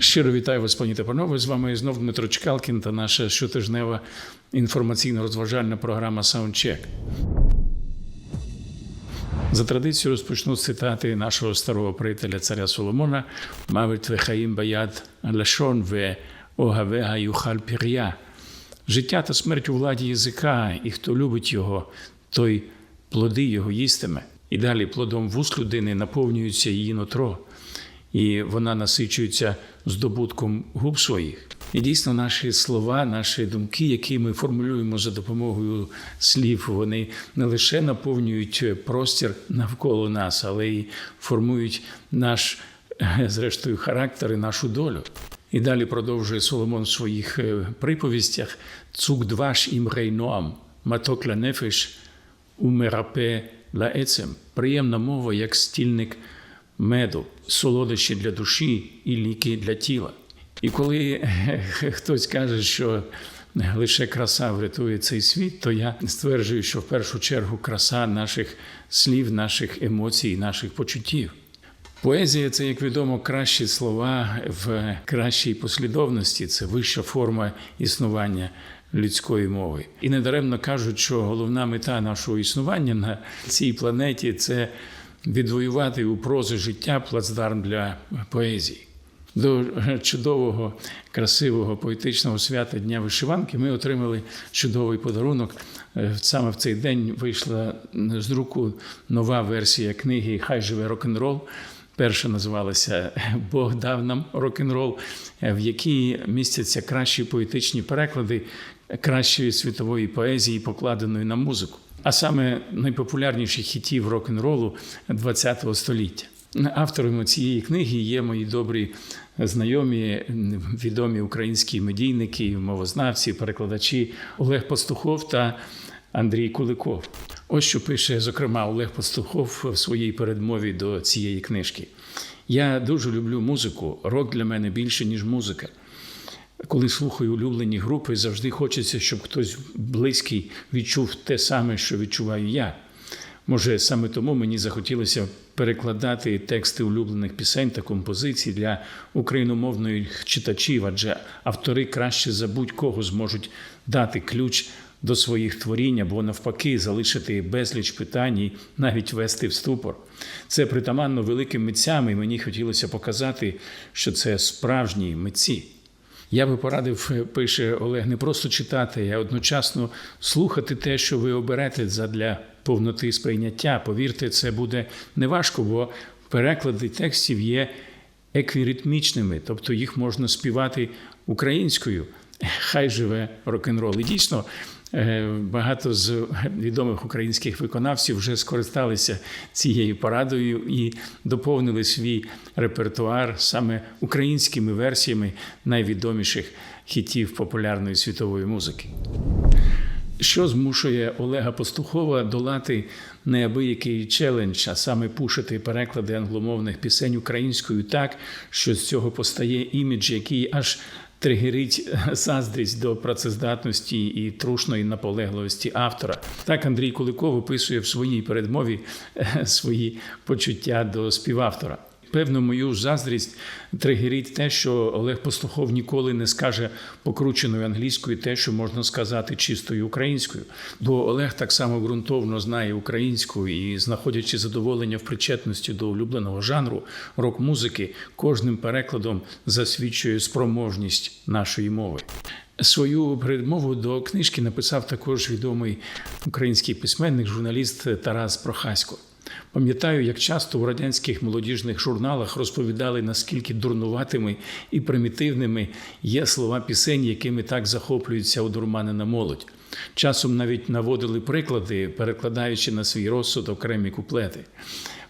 Щиро вітаю вас, пані та панове. З вами знов Дмитро Чкалкін та наша щотижнева інформаційно-розважальна програма Soundcheck. За традицією розпочну з цитати нашого старого приятеля царя Соломона Мавит вехаїм баяд лешон ве огавега юхаль пір'я. Життя та смерть у владі язика, і хто любить його, той плоди його їстиме. І далі плодом вуст людини наповнюється її нутро, і вона насичується здобутком губ своїх. І дійсно, наші слова, наші думки, які ми формулюємо за допомогою слів, вони не лише наповнюють простір навколо нас, але й формують наш, зрештою, характер і нашу долю. І далі продовжує Соломон в своїх е, приповістях цук дваш ім рейноам, нефеш умерапе ла. Приємна мова, як стільник меду, солодощі для душі і ліки для тіла. І коли е, хтось каже, що лише краса врятує цей світ, то я стверджую, що в першу чергу краса наших слів, наших емоцій, наших почуттів. Поезія це, як відомо, кращі слова в кращій послідовності, це вища форма існування людської мови. І недаремно кажуть, що головна мета нашого існування на цій планеті це відвоювати у прози життя плацдарм для поезії. До чудового, красивого поетичного свята Дня вишиванки ми отримали чудовий подарунок. Е, Саме в цей день вийшла з друку нова версія книги Хай живе рок-н-рол. Перша називалася Бог дав нам рок-н-рол, е, в якій містяться кращі поетичні переклади кращої світової поезії, покладеної на музику, а саме найпопулярніших хітів рок-н-ролу ХХ століття. Авторами цієї книги є мої добрі знайомі, відомі українські медійники, мовознавці, перекладачі Олег Пастухов та Андрій Куликов. Ось що пише, зокрема, Олег Пастухов в своїй передмові до цієї книжки. Я дуже люблю музику. Рок для мене більше, ніж музика. Коли слухаю улюблені групи, завжди хочеться, щоб хтось близький відчув те саме, що відчуваю я. Може, саме тому мені захотілося перекладати тексти улюблених пісень та композицій для україномовних читачів, адже автори краще за будь-кого зможуть дати ключ до своїх творінь або навпаки залишити безліч питань і навіть вести в ступор. Це притаманно великим митцям, і мені хотілося показати, що це справжні митці. Я би порадив, пише Олег, не просто читати, а одночасно слухати те, що ви оберете задля повноти сприйняття. Повірте, це буде неважко, бо переклади текстів є еквіритмічними, тобто їх можна співати українською. Хай живе рок-н-рол. І дійсно. Багато з відомих українських виконавців вже скористалися цією порадою і доповнили свій репертуар саме українськими версіями найвідоміших хітів популярної світової музики. Що змушує Олега Пастухова долати неабиякий челендж, а саме пушити переклади англомовних пісень українською так, що з цього постає імідж, який аж тригерить заздрість до працездатності і трушної наполегливості автора. Так Андрій Куликов описує в своїй передмові свої почуття до співавтора. Певно, мою заздрість тригерить те, що Олег Пастухов ніколи не скаже покрученою англійською те, що можна сказати чистою українською. Бо Олег так само ґрунтовно знає українську і, знаходячи задоволення в причетності до улюбленого жанру рок-музики, кожним перекладом засвідчує спроможність нашої мови. Свою передмову до книжки написав також відомий український письменник, журналіст Тарас Прохасько. Пам'ятаю, як часто у радянських молодіжних журналах розповідали, наскільки дурнуватими і примітивними є слова пісень, якими так захоплюється одурманена молодь. Часом навіть наводили приклади, перекладаючи на свій розсуд окремі куплети.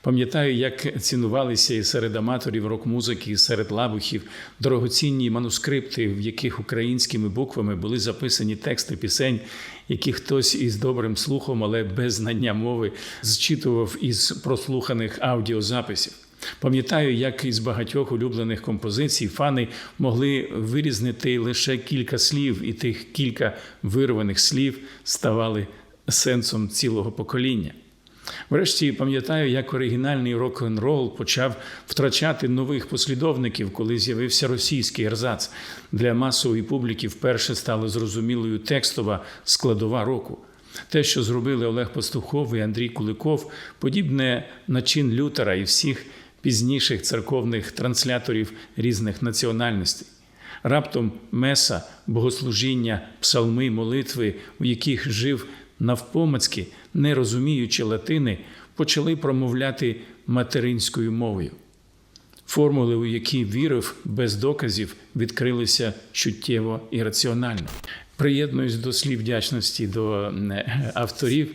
Пам'ятаю, як цінувалися і серед аматорів рок-музики, і серед лабухів дорогоцінні манускрипти, в яких українськими буквами були записані тексти пісень, які хтось із добрим слухом, але без знання мови, зчитував із прослуханих аудіозаписів. Пам'ятаю, як із багатьох улюблених композицій фани могли вирізнити лише кілька слів, і тих кілька вирваних слів ставали сенсом цілого покоління. Врешті пам'ятаю, як оригінальний рок-н-рол почав втрачати нових послідовників, коли з'явився російський ерзац. Для масової публіки вперше стала зрозумілою текстова складова року. Те, що зробили Олег Пастухов і Андрій Куликов, подібне на чин Лютера і всіх пізніших церковних трансляторів різних національностей. Раптом меса, богослужіння, псалми, молитви, у яких жив навпомацьки, не розуміючи латини, почали промовляти материнською мовою. Формули, у які вірив без доказів, відкрилися чуттєво і раціонально. Приєднуюсь до слів вдячності до е, авторів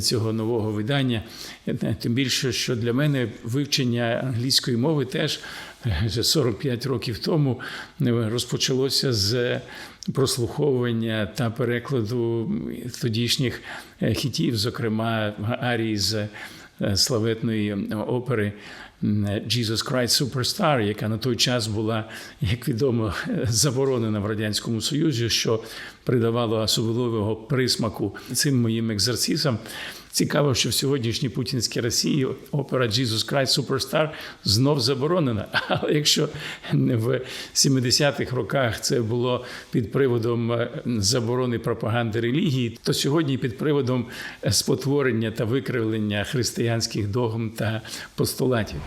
цього нового видання. Е, Тим більше, що для мене вивчення англійської мови теж е, вже 45 років тому е, розпочалося з прослуховування та перекладу тодішніх е, хітів, зокрема арії з е, славетної опери Jesus Christ Superstar, яка на той час була, як відомо, заборонена в радянському Союзі, що придавало особливого присмаку цим моїм екзерсисам. Цікаво, що в сьогоднішній путінській Росії опера Jesus Christ Superstar знов заборонена. Але якщо в 70-х роках це було під приводом е, заборони пропаганди релігії, то сьогодні під приводом спотворення та викривлення християнських догм та постулатів.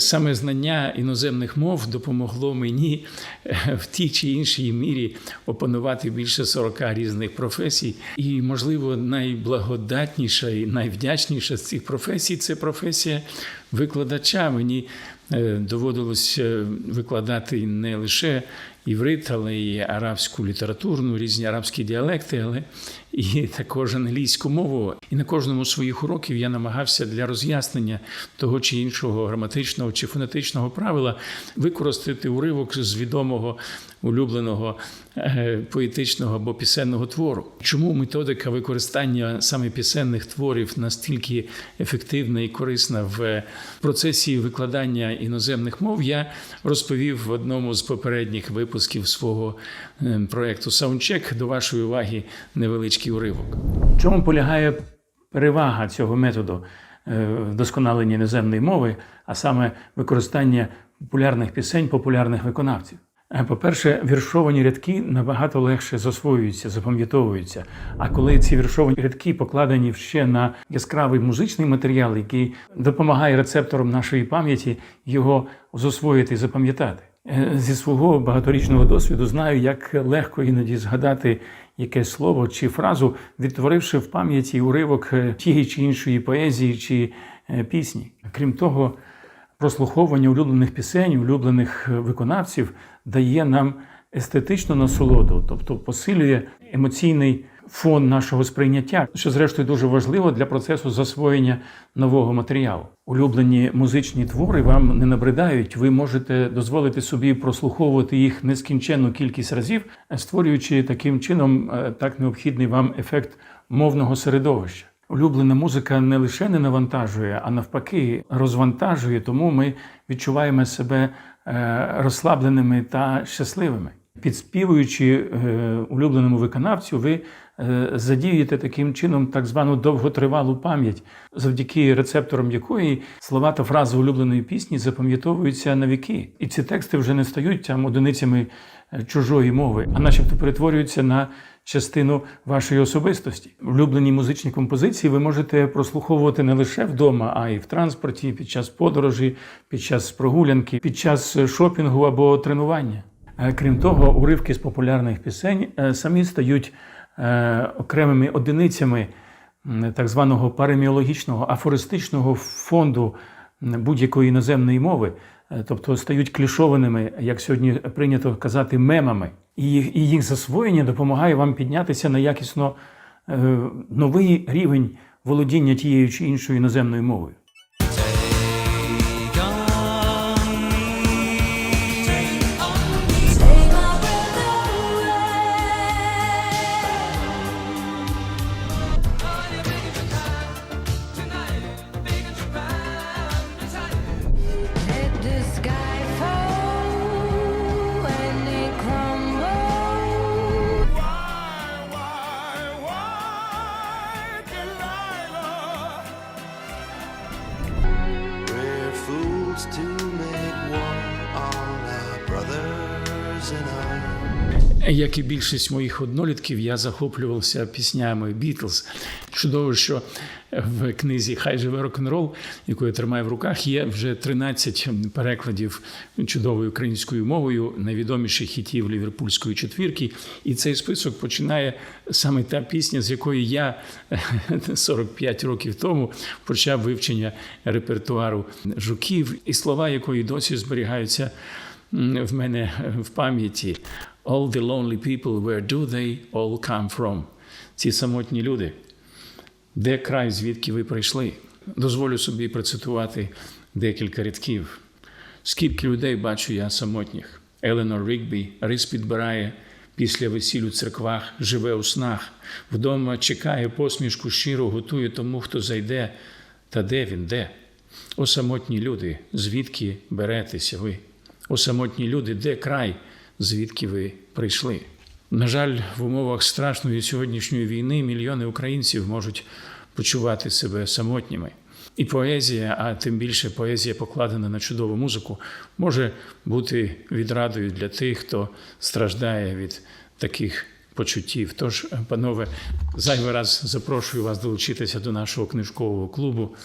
Саме знання іноземних мов допомогло мені е, в тій чи іншій мірі опанувати більше 40 різних професій. І, можливо, найблагодатніша і найвдячніша з цих професій це професія викладача. Мені е, доводилось викладати не лише іврит, але й арабську літературну, різні арабські діалекти, але і також англійську мову. І на кожному з своїх уроків я намагався для роз'яснення того чи іншого граматичного чи фонетичного правила використати уривок з відомого улюбленого е, поетичного або пісенного твору. Чому методика використання саме пісенних творів настільки ефективна і корисна в процесі викладання іноземних мов, я розповів в одному з попередніх випусків свого проєкту Soundcheck. До вашої уваги невеличкий уривок. В чому полягає перевага цього методу е, вдосконалення іноземної мови, а саме використання популярних пісень популярних виконавців? Е, По-перше, віршовані рядки набагато легше засвоюються, запам'ятовуються. А коли ці віршовані рядки покладені ще на яскравий музичний матеріал, який допомагає рецепторам нашої пам'яті його засвоїти і запам'ятати. Е, Зі свого багаторічного досвіду знаю, як легко іноді згадати якесь слово чи фразу, відтворивши в пам'яті уривок е, тієї чи іншої поезії чи е, пісні. Крім того, прослуховування улюблених пісень, улюблених виконавців дає нам естетичну насолоду, тобто посилює емоційний фон нашого сприйняття, що зрештою дуже важливо для процесу засвоєння нового матеріалу. Улюблені музичні твори вам не набридають. Ви можете дозволити собі прослуховувати їх нескінченну кількість разів, створюючи таким чином е, так необхідний вам ефект мовного середовища. Улюблена музика не лише не навантажує, а навпаки розвантажує, тому ми відчуваємо себе е, розслабленими та щасливими. Підспівуючи е, улюбленому виконавцю, ви е, задіюєте таким чином так звану довготривалу пам'ять, завдяки рецепторам якої слова та фрази улюбленої пісні запам'ятовуються на віки. І ці тексти вже не стають там одиницями е, чужої мови, а начебто перетворюються на частину вашої особистості. Улюблені музичні композиції ви можете прослуховувати не лише вдома, а й в транспорті, під час подорожі, під час прогулянки, під час шопінгу або тренування. Е, Крім того, уривки з популярних пісень е, самі стають е, окремими одиницями так званого пареміологічного афористичного фонду будь-якої іноземної мови, тобто стають клішованими, як сьогодні прийнято казати, мемами. І їх, і їх засвоєння допомагає вам піднятися на якісно новий рівень володіння тією чи іншою іноземною мовою. Як і більшість моїх однолітків, я захоплювався піснями Бітлз. Чудово, що в книзі Хай живе рок-н-рол, яку я тримаю в руках, є вже 13 перекладів чудовою українською мовою найвідоміших хітів ліверпульської четвірки. І цей список починає саме та пісня, з якої я 45 років тому почав вивчення репертуару жуків, і слова якої досі зберігаються в мене в пам'яті. All the lonely people, where do they all come from? Ці самотні люди. Де край, звідки ви прийшли? Дозволю собі процитувати декілька рядків. Скільки людей бачу я самотніх? Еленор Рігбі рис підбирає після весіль у церквах, живе у снах, вдома чекає посмішку щиро, готує тому, хто зайде. Та де він, де? О самотні люди, звідки беретеся ви? О самотні люди, де край, звідки ви прийшли? На жаль, в умовах страшної сьогоднішньої війни мільйони українців можуть почувати себе самотніми. І поезія, а тим більше поезія, покладена на чудову музику, може бути відрадою для тих, хто страждає від таких почуттів. Тож, панове, зайвий раз запрошую вас долучитися до нашого книжкового клубу.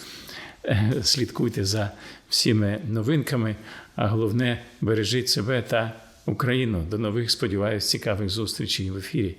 Е, Слідкуйте за всіми новинками, а головне бережіть себе та Україну. До нових, сподіваюсь, цікавих зустрічей в ефірі.